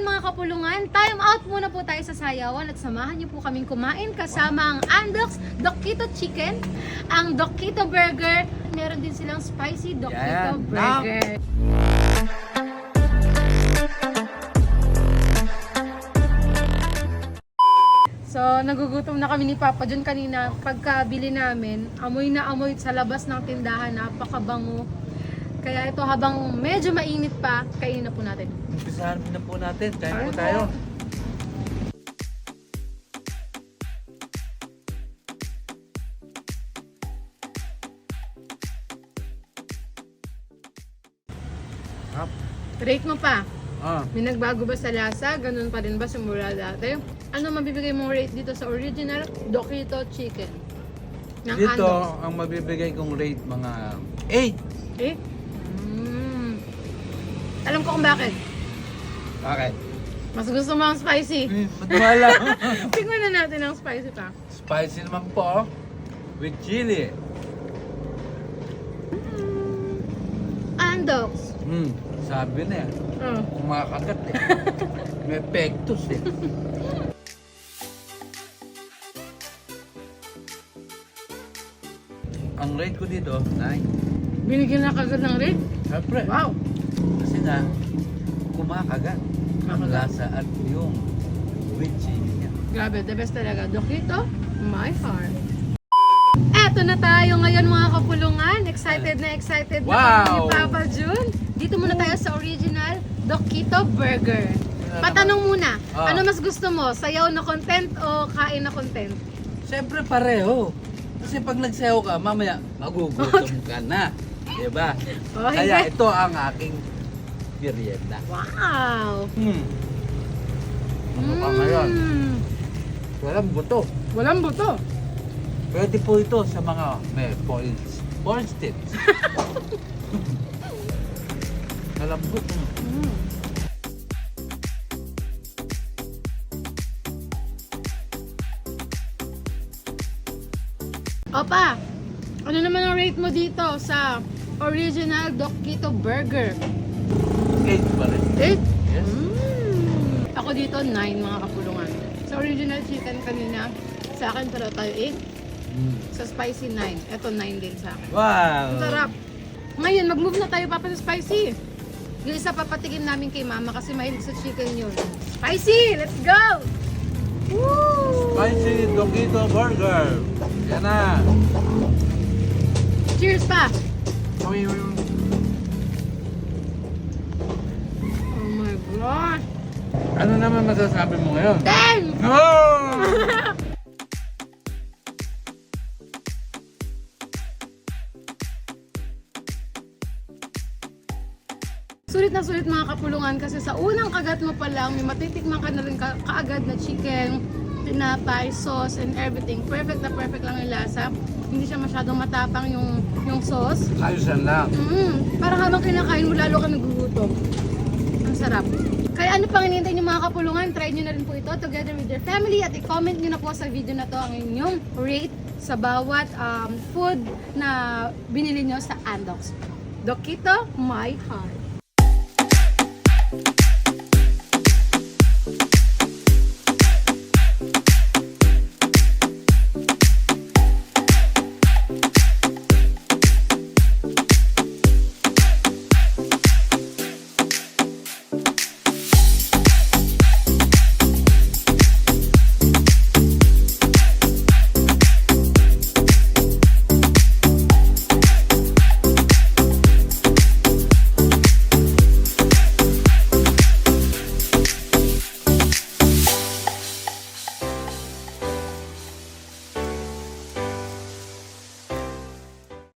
ngayon mga kapulungan, time out muna po tayo sa sayawan at samahan niyo po kaming kumain kasama ang Andox Dokito Chicken, ang Dokito Burger, meron din silang spicy Dokito Yan. Burger. So, nagugutom na kami ni Papa John kanina. Pagkabili namin, amoy na amoy sa labas ng tindahan, napakabango. Kaya ito habang medyo mainit pa, kainin na po natin. Umpisahan na po natin. Kain po tayo. Hap. Rate mo pa. Ah. May nagbago ba sa lasa? Ganun pa rin ba simula dati? Ano mabibigay mong rate dito sa original Dokito Chicken? Ng Dito, Andox? ang mabibigay kong rate mga 8. Eh? Mm. Alam ko kung bakit. Bakit? Mas gusto mo ang spicy. Eh, ba't wala? Tingnan na natin ang spicy pa. Spicy naman po. With chili. Andox. Hmm. Sabi na yan. Oh. Kumakagat eh. May pectus eh. Ang rate ko dito, 9. Binigyan na kagad ng rate? Siyempre. Wow! Kasi nga, kumakagat. Ang lasa at yung with chili niya. Grabe, the best talaga. Dokito, my heart. Eto na tayo ngayon mga kapulungan. Excited na excited na kami ni! Papa Jun. Dito muna tayo sa original Dokito Burger. Patanong muna, Ah. ano mas gusto mo? Sayaw na content o kain na content? Siyempre pareho. Kasi pag nagsayaw ka, mamaya magugutom ka na. Diba? Oh, Kaya ito ang aking merienda. Wow! Hmm. Ano pa ngayon? Mm. Walang buto. Walang buto. Pwede po ito sa mga may points. Points tips. Malambot. mm. Mm. Opa, ano naman ang rate mo dito sa original Dokito Burger? Eight pa rin. 8? Yes. Mm. Ako dito 9 mga kapulungan. Sa original chicken kanina, sa akin pero tayo 8. Mm. Sa spicy 9. Ito 9 din sa akin. Wow! Ang sarap. Ngayon, mag-move na tayo papa sa spicy. Yung isa papatikim namin kay mama kasi mahilig sa chicken yun. Spicy! Let's go! Woo! Spicy Dokito Burger. Yan na. Cheers pa! Uy, uy, uy. Oh my God! Ano naman masasabi mo ngayon? 10! Oh! Sulit na sulit mga kapulungan kasi sa unang kagat mo pa lang, may matitikman ka na rin ka kaagad na chicken, tinapay, sauce, and everything. Perfect na perfect lang yung lasa. Hindi siya masyadong matapang yung, yung sauce. Ayusan lang. Mm, parang habang kinakain mo, lalo ka nagugutom. Ang sarap. Kaya ano pang hinihintay niyo mga kapulungan, try niyo na rin po ito together with your family at i-comment niyo na po sa video na to ang inyong rate sa bawat um, food na binili niyo sa Andox. Dokito, my heart.